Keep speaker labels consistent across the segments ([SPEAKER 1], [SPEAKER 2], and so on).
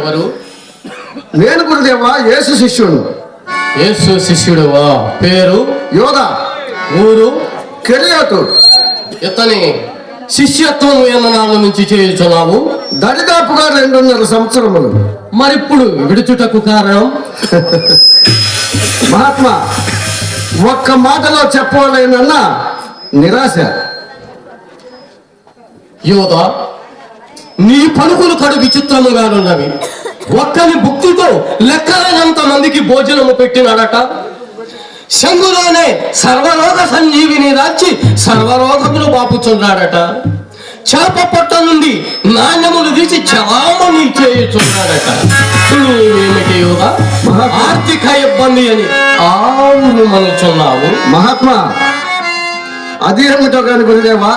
[SPEAKER 1] ఎవరు?
[SPEAKER 2] నేను గురుదేవా యేసు శిష్యుడు.
[SPEAKER 1] యేసు శిష్యుడువా? పేరు?
[SPEAKER 2] యోధ.
[SPEAKER 1] ఊరు?
[SPEAKER 2] కెరియతు
[SPEAKER 1] ఇతని శిష్యత్వం ఎన్ననాళ్ళ నుంచి చేయుచున్నావు?
[SPEAKER 2] దరిదాపుగా రెండున్నర సంవత్సరములు.
[SPEAKER 1] మరిప్పుడు విడుచుటకు కారణం?
[SPEAKER 2] మహాత్మా ఒక్క మాటలో చెప్పలేనన్న నిరాశ.
[SPEAKER 1] యోధ నీ పలుకులు కడు విచిత్రముగానున్నవి. ఒక్కని భుక్తితో లెక్కలేనంత మందికి భోజనము పెట్టినాడట. శంగులోనే సర్వరోగ సంజీవిని రాచి సర్వరోగములు బాపుచున్నాడట. చేప పొట్ట నుండి నాణ్యములు తీసి చలామణి చేయుచున్నాడట. నీవేమిటి యోధ ఆర్థిక ఇబ్బంది అని ఆవులు మనుచున్నావు.
[SPEAKER 2] మహాత్మా అది ఏమిటో కాని గురుదేవా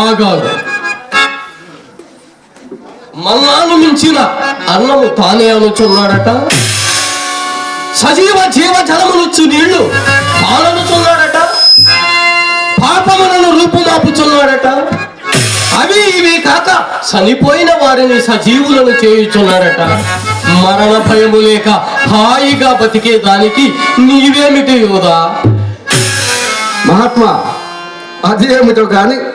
[SPEAKER 1] ఆగాదు మల్లాను మించిన అన్నము తానే అనుచున్నాడట. సజీవ జీవ జలములుచ్చు నీళ్ళు పాలనుచున్నాడట. పాపములను రూపుమాపుచున్నాడట. అవి ఇవి కాక చనిపోయిన వారిని సజీవులను చేయుచున్నాడట. మరణ భయము లేక హాయిగా బతికే దానికి నీవేమిటి యోదా
[SPEAKER 2] మహాత్మా అదేమిటో ఏమిటో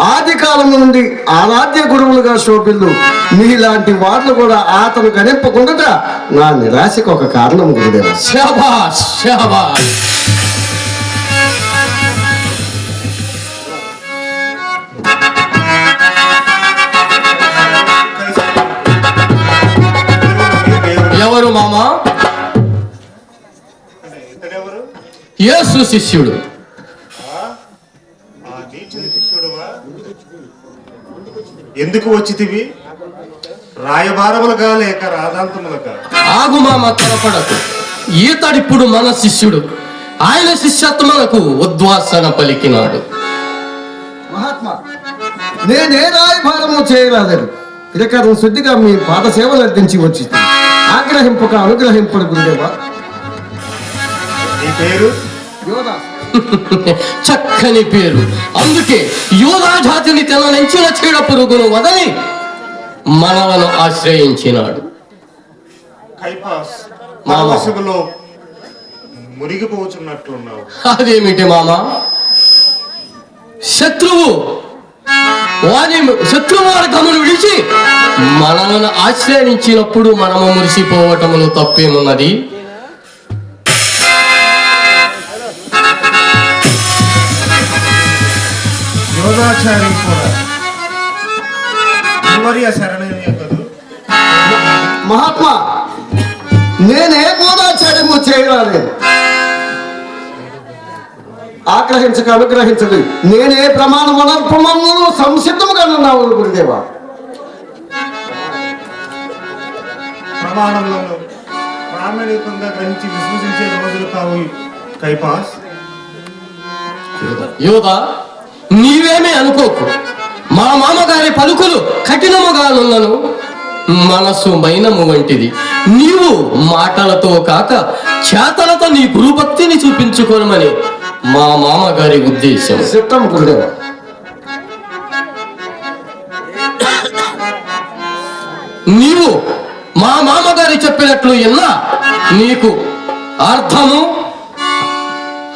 [SPEAKER 2] ఆది కాలం నుండి ఆరాధ్య గురువులుగా శోభిల్లు. మీలాంటి వాళ్ళు కూడా ఆతను గణింపకుండా నా నిరాశకు ఒక కారణం గురుదేవ.
[SPEAKER 1] శాబాష్ శాబాష్ ఎవరు మామా? యేసు శిష్యుడు.
[SPEAKER 3] ఎందుకు వచ్చితివి? రాయబారములుగా లేక రాధాంతములుగా
[SPEAKER 1] ఆగు మామ త్వరపడకు ఈతడిప్పుడు మన శిష్యుడు. ఆయన శిష్యత్వములకు ఉద్వాసన పలికినాడు.
[SPEAKER 2] మహాత్మా నేనే రాయభారము చేయరాలేదు. ఇరకరం శుద్ధిగా మీ పాద సేవలు అర్థించి వచ్చి ఆగ్రహింపక అనుగ్రహింపడు గురుదేవా
[SPEAKER 3] నీ పేరు?
[SPEAKER 1] చక్కని పేరు. అందుకే యోధా జాతిని తెల్లనించిన చీడ పురుగును వదలి మనలను ఆశ్రయించినాడు.
[SPEAKER 3] మునిగిపోచున్నట్లున్నావు
[SPEAKER 1] అదేమిటి మామ? శత్రువు వారి శత్రువు మార్గమును విడిచి మనలను ఆశ్రయించినప్పుడు మనము మురిసిపోవటములు తప్పేమున్నది?
[SPEAKER 3] కూడా. కదూ
[SPEAKER 2] మహాత్మా నేనే గోదాచార్యము చేయరాలేదు. ఆగ్రహించక అనుగ్రహించదు. నేనే ప్రమాణ మనర్పమను సంసిద్ధముగా ఉన్నావు గురుదేవా.
[SPEAKER 3] ప్రమాణంలో ప్రామాణికంగా గ్రహించి విశ్వసించే రోజులు కావు. కైపాస్.
[SPEAKER 1] యోధ నీవేమీ అనుకోకు. మా మామగారి పలుకులు కఠినముగానున్నను. మనసు మైనము వంటిది. నీవు మాటలతో కాక చేతలతో నీ గురుభక్తిని చూపించుకోనమని మా మామగారి ఉద్దేశం
[SPEAKER 2] గురుదేవా
[SPEAKER 1] నీవు మా మామగారి చెప్పినట్లు ఎన్నా నీకు అర్థము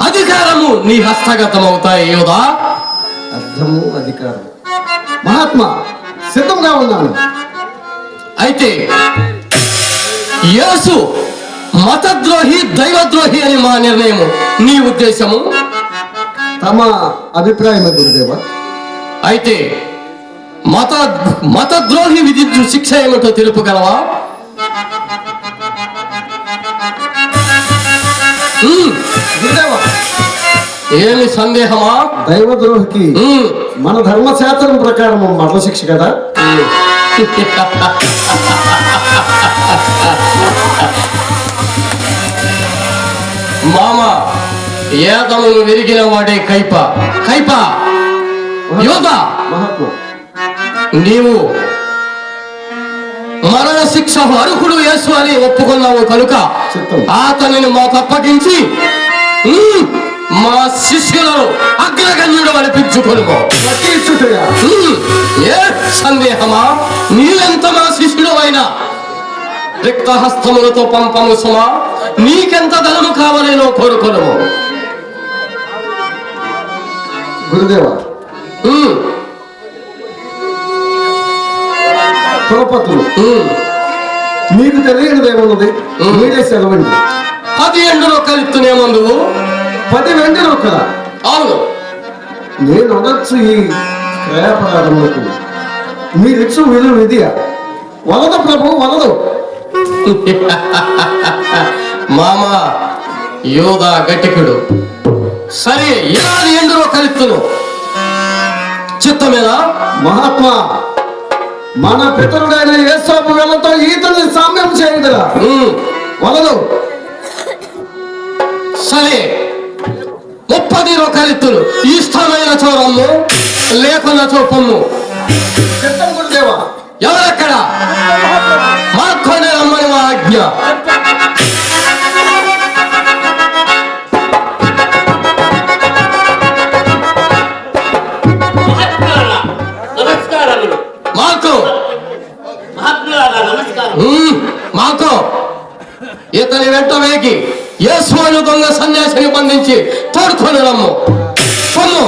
[SPEAKER 1] అధికారము నీ హస్తగతమవుతాయి యోధా
[SPEAKER 2] అర్థము అధికారం మహాత్మా సిద్ధంగా ఉన్నాను.
[SPEAKER 1] అయితే యేసు మతద్రోహి దైవద్రోహి అని మా నిర్ణయము నీ ఉద్దేశము?
[SPEAKER 2] తమ అభిప్రాయమే గురుదేవా.
[SPEAKER 1] అయితే మత మతద్రోహి విధించు శిక్ష ఏమిటో తెలుపగలవా?
[SPEAKER 2] గురుదేవా
[SPEAKER 1] ఏమి సందేహమా?
[SPEAKER 2] దైవద్రోహికి
[SPEAKER 1] ఉమ్,
[SPEAKER 2] మన ధర్మశాస్త్రం ప్రకారం మరణ శిక్ష కదా?
[SPEAKER 1] మామ ఏదమును విరిగిన వాడే కైప. కైప! యోధ!
[SPEAKER 2] మహాత్మా
[SPEAKER 1] నీవు మరణ శిక్ష అర్హుడు యేసు అని ఒప్పుకున్నావు కనుక. అతనిని మాకు అప్పగించి మా శిష్యులను అగ్రగణ్యుడు అనిపించుకొనుకో ఏ సందేహమా? నీవెంత మా శిష్యుడు అయినా రిక్తహస్తములతో పంపము సుమా. నీకెంత ధనము కావలేనో కోరుకొనము.
[SPEAKER 2] గురుదేవ. కులపతులు. మీకు తెలియనిదేమున్నది మీరే సెలవండి
[SPEAKER 1] పది ఎండులో కలిత్తునేమందువు
[SPEAKER 2] పది వెండి ఒక్కల
[SPEAKER 1] అవును
[SPEAKER 2] నేను అనొచ్చు ఈ క్రయాపరాధములకు మీరిచ్చు విలువ విధియ. వలదు ప్రభు వలదు.
[SPEAKER 1] మామ యోధా గట్టికుడు. సరే ఇలా ఎండులో కలిత్తును చిత్తమేనా?
[SPEAKER 2] మహాత్మా మన పితరుడైన యేసోపు వెళ్ళతో ఈతని సామ్యం
[SPEAKER 1] ఉమ్,
[SPEAKER 2] వలదు.
[SPEAKER 1] సరే ముప్పది రొకలిత్తులు ఇష్టమైన చోరమ్ము లేకున్న చోపమ్ము.
[SPEAKER 2] గురుదేవా
[SPEAKER 1] ఎవరెక్కడ? మార్కొనే రమ్మని మా ఆజ్ఞ. మార్కో. ఇతని వెంట వేగి యేసుని దొంగ సన్యాసిని బంధించి రమ్ము పొమ్ము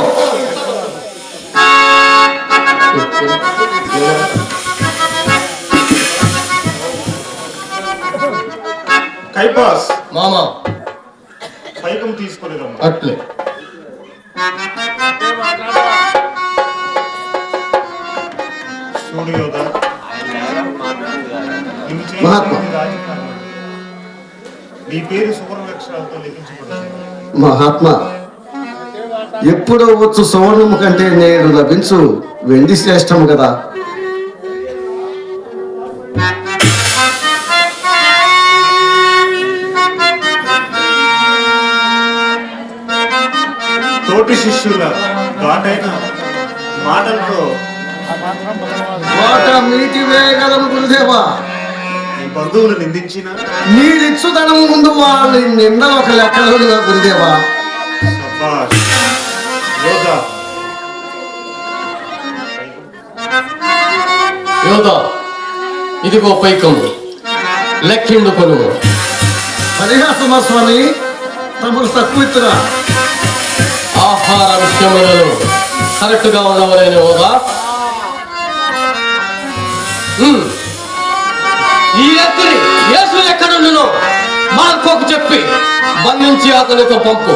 [SPEAKER 3] కైపాస్.
[SPEAKER 1] మామ.
[SPEAKER 3] పైకం తీసుకొని
[SPEAKER 1] అట్లే.
[SPEAKER 3] చేసిన
[SPEAKER 2] మహాత్మా.
[SPEAKER 3] నీ పేరు సువర్ణ అక్షరాలతో లిఖించబడింది.
[SPEAKER 2] మహాత్మా ఎప్పుడో వచ్చు సువర్ణము కంటే నేడు లభించు వెండి శ్రేష్టము కదా.
[SPEAKER 3] తోటి శిష్యుల ఘాటైన మాటలతో
[SPEAKER 2] మీటి వేయగలను గురుదేవా.
[SPEAKER 3] బంధువులు నిందించిన?
[SPEAKER 2] మీరిచ్చుదనం ముందు వాళ్ళ నింద ఒక లెక్కలుగా గురుదేవా?
[SPEAKER 3] యోధా.
[SPEAKER 1] యోధ ఇదిగో పైకము లెక్కిండు కొనుము
[SPEAKER 2] పరిహాసమా స్వామి? తమకు తక్కువ ఇస్తురా
[SPEAKER 1] ఆహార విషయములలో కరెక్ట్గా ఉన్నవరైన హోదా ఎక్కడ యేసు ఎక్కడుండునో మార్కోకు చెప్పి బంధించి అతనితో పంపు.